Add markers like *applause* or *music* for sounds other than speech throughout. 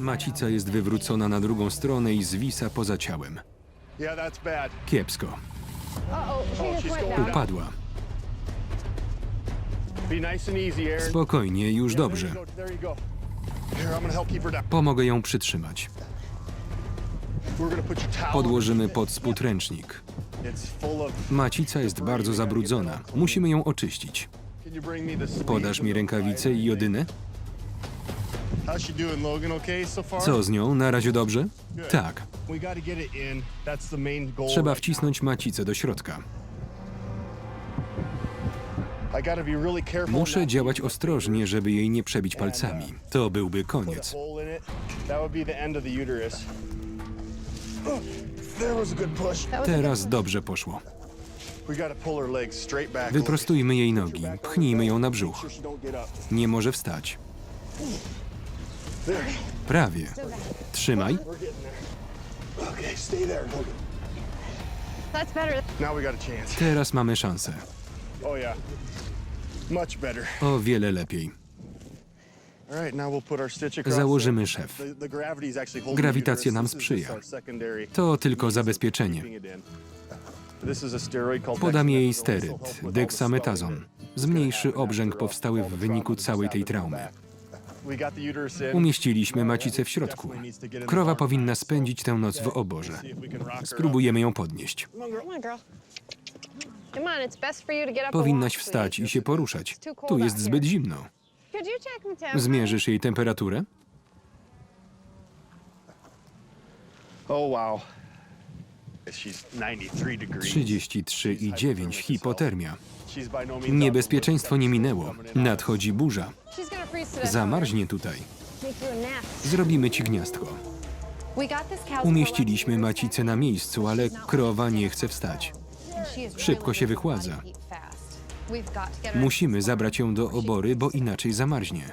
Macica jest wywrócona na drugą stronę i zwisa poza ciałem. Yeah, that's bad. Kiepsko. Upadła. Be nice and easy, Aaron. Spokojnie, już There you dobrze. go, There you go. Here, I'm gonna help keep her down. Pomogę ją przytrzymać. We're gonna put your towel Podłożymy pod spód ręcznik. it. It's full of... Macica jest bardzo zabrudzona. Musimy ją oczyścić. Can you bring me the sleeve Podasz mi rękawice i jodynę? Co z nią? Na razie dobrze? Tak. Trzeba wcisnąć macicę do środka. Muszę działać ostrożnie, żeby jej nie przebić palcami. To byłby koniec. *gasps* Teraz dobrze poszło. Wyprostujmy jej nogi. Pchnijmy ją na brzuch. Nie może wstać. Prawie. Trzymaj. That's better. Now we got a chance. Teraz mamy szansę. Oh yeah. Much better. O wiele lepiej. All right, now we'll put our stitch across Założymy szef. The, the gravity's actually holding Grawitacja nam sprzyja. To tylko zabezpieczenie. keeping it in. This is a steroid called Podam jej steryt, that- Zmniejszy obrzęk powstały w wyniku całej tej traumy. Umieściliśmy macicę w środku. Krowa powinna spędzić tę noc w oborze. Spróbujemy ją podnieść. Powinnaś wstać i się poruszać. Tu jest zbyt zimno. Zmierzysz jej temperaturę? Oh wow. She's 93 degrees. 33,9 hipotermia. No Niebezpieczeństwo nie minęło. Nadchodzi burza. Zamarznie tutaj. Zrobimy ci gniazdko. Umieściliśmy macicę na miejscu, ale krowa nie chce wstać. Szybko się wychładza. Musimy zabrać ją do obory, bo inaczej zamarznie.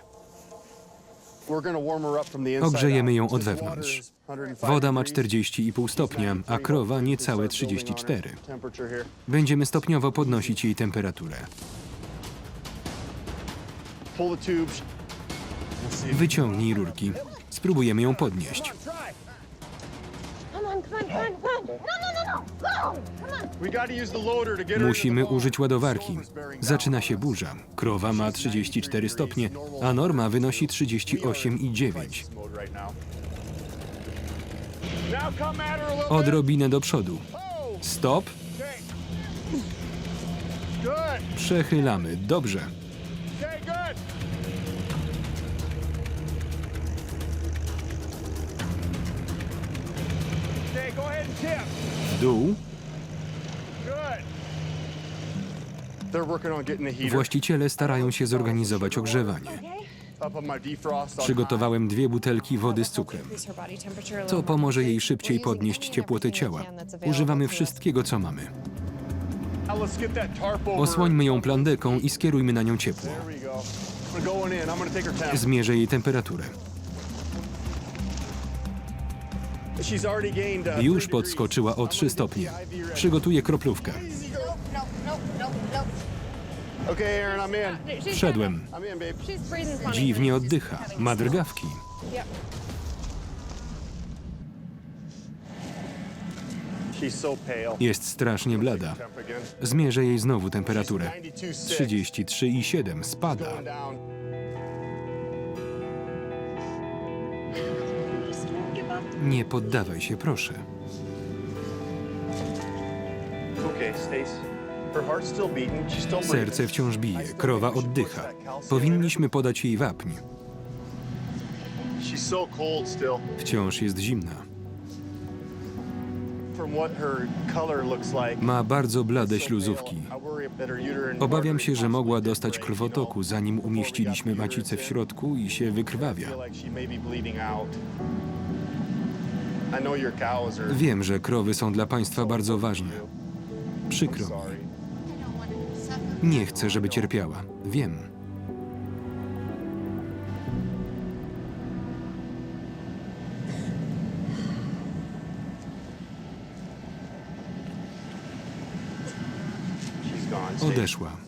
Ogrzejemy ją od wewnątrz. is 105 Woda ma degrees. 40,5 stopnia, a krowa niecałe 34. Temperature here. Będziemy stopniowo podnosić jej temperaturę. Wyciągnij rurki. Spróbujemy ją podnieść. Musimy użyć ładowarki. Zaczyna się burza. Krowa ma 34 stopnie, a norma wynosi 38,9. Mode right now. Now come at her a little bit. Odrobinę do przodu. Stop. Przechylamy. Dobrze. W dół. Właściciele starają się zorganizować ogrzewanie. Przygotowałem dwie butelki wody z cukrem. To pomoże jej szybciej podnieść ciepłotę ciała. Używamy wszystkiego, co mamy. Osłońmy ją plandeką i skierujmy na nią ciepło. Zmierzę jej temperaturę. Już podskoczyła o degrees. 3 stopnie. Przygotuję kroplówkę. Wszedłem. Dziwnie oddycha. Ma drgawki. Jest strasznie blada. Zmierzę jej znowu temperaturę. 92.6. 33,7 spada. Nie poddawaj się, proszę. Serce wciąż bije, krowa oddycha. Powinniśmy podać jej wapń. Wciąż jest zimna. Ma bardzo blade śluzówki. Obawiam się, że mogła dostać krwotoku, zanim umieściliśmy macicę w środku i się wykrwawia. Wiem, że krowy są dla państwa bardzo ważne. Przykro mi. Nie chcę, żeby cierpiała. Wiem. Odeszła.